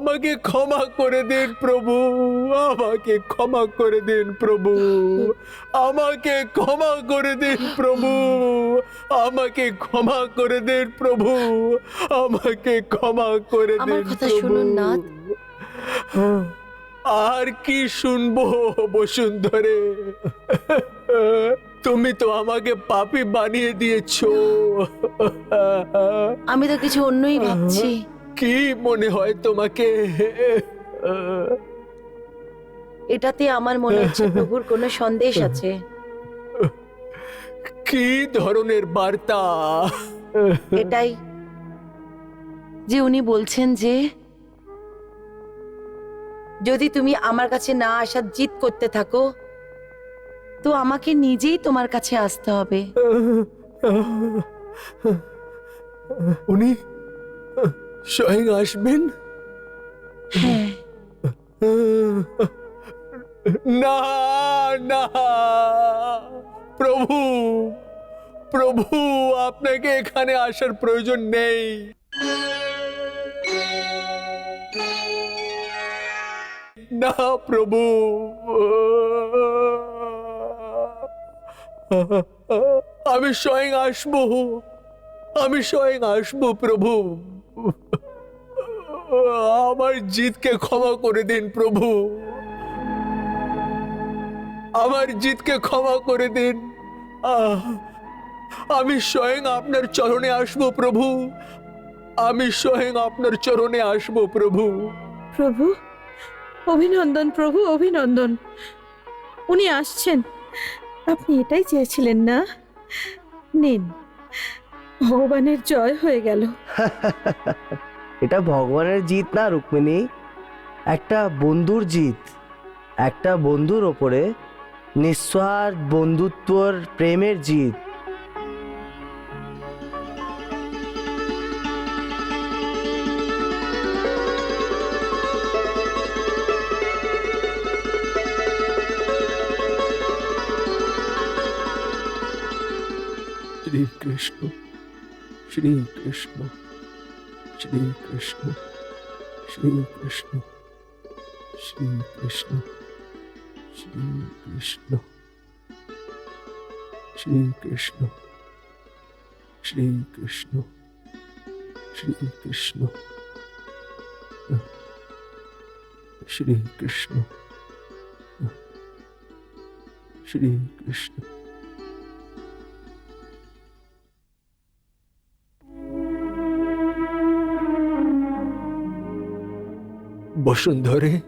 আমাকে ক্ষমা করে দিন প্রভু। আমাকে ক্ষমা করে দিন প্রভু। আমাকে ক্ষমা করে দিন প্রভু। আমাকে ক্ষমা করে দিন প্রভু। আমাকে ক্ষমা করে দিন আমার কথা শুনুন, নাথ। আর কি শুনব বসুন্ধরে? তুমি তো আমাকে পাপি বানিয়ে দিয়েছ। আমি তো কিছু অন্যই ভাবছি। কি মনে হয় তোমাকে? এটাতে আমার মনে হচ্ছে প্রভুর কোনো সন্দেশ আছে। কি ধরনের বার্তা? এটাই যে উনি বলছেন যে যদি তুমি আমার কাছে না আসার জিদ করতে থাকো তো আমাকে নিজেই তোমার কাছে আসতে হবে। উনি? স্বয়ং আসবেন? হ্যাঁ। না না। প্রভু প্রভু আপনাকে এখানে আসার প্রয়োজন নেই। না প্রভু। আমি স্বয়ং আসব। আমি স্বয়ং আসব প্রভু। আমার জিতকে ক্ষমা করে দিন, প্রভু। আমার জিতকে ক্ষমা করে দিন। আমি স্বয়ং আপনার চরণে আসব, প্রভু। আমি স্বয়ং আপনার চরণে আসব, প্রভু। প্রভু, অভিনন্দন প্রভু, অভিনন্দন। উনি আসছেন। আপনি এটাই চেয়েছিলেন না? নিন। ভগবানের জয় হয়ে গেল। এটা ভগবানের জিত না রুক্মিণী? একটা বন্ধুর জিত। একটা বন্ধুর ওপরে নিঃস্বার্থ বন্ধুত্বর প্রেমের জিত। শ্রীকৃষ্ণ শ্রীকৃষ্ণ শ্রীকৃষ্ণ শ্রীকৃষ্ণ শ্রীকৃষ্ণ শ্রীকৃষ্ণ শ্রীকৃষ্ণ শ্রীকৃষ্ণ শ্রীকৃষ্ণ শ্রীকৃষ্ণ শ্রীকৃষ্ণ বসুন্ধরে।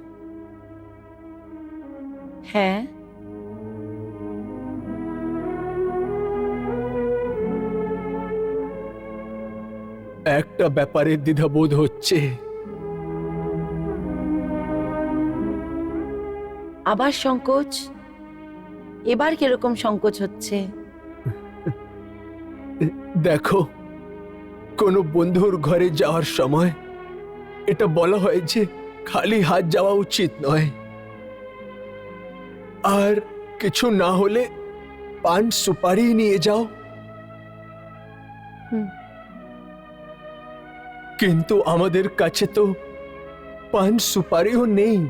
হ্যাঁ। একটা ব্যাপারে দ্বিধাবোধ হচ্ছে। আবার সংকোচ? এবার কীরকম সংকোচ হচ্ছে? দেখো কোনো বন্ধুর ঘরে যাওয়ার সময় এটা বলা হয় যে খালি হাত যাওয়া উচিত নয়। আর কিছু না হলে পান সুপারি নিয়ে যাও। কিন্তু আমাদের কাছে তো পান সুপারিও নেই।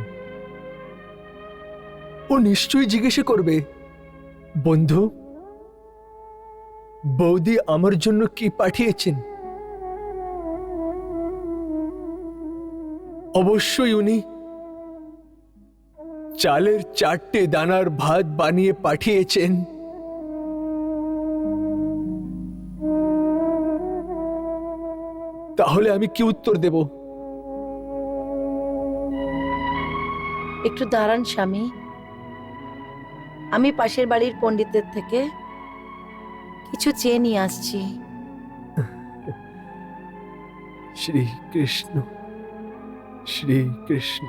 ও নিশ্চয়ই জিজ্ঞেস করবে বন্ধু বৌদি আমার জন্য কি পাঠিয়েছেন? অবশ্যই উনি। চালের চারটে দানার ভাত বানিয়ে পাঠিয়েছেন। তাহলে আমি কি উত্তর দেব? একটু দাঁড়ান স্বামী। আমি পাশের বাড়ির পণ্ডিতদের থেকে কিছু চেয়ে নিয়ে আসছি। শ্রীকৃষ্ণ। শ্রীকৃষ্ণ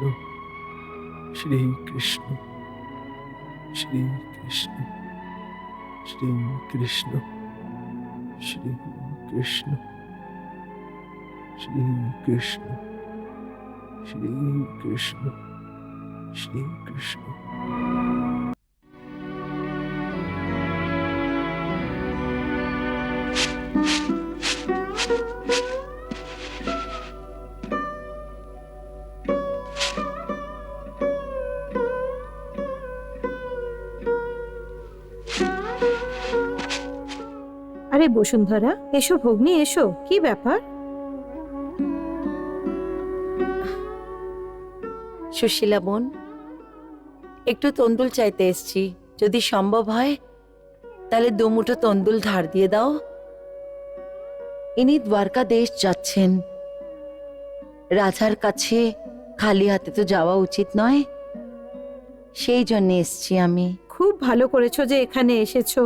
শ্রীকৃষ্ণ শ্রীকৃষ্ণ শ্রীকৃষ্ণ শ্রীকৃষ্ণ শ্রীকৃষ্ণ শ্রীকৃষ্ণ শ্রীকৃষ্ণ। আরে বসুন্ধরা এসো ভগ্নি এসো কি ব্যাপার? সুশীলা বোন একটু তন্দুল চাইতে এসছি। যদি সম্ভব হয় তাহলে দুমুঠো তন্দুল ধার দিয়ে দাও। ইনি দ্বারকা দেশ যাচ্ছেন। রাজার কাছে খালি হাতে তো যাওয়া উচিত নয়। সেই জন্য এসছি আমি। খুব ভালো করেছ যে এখানে এসেছ।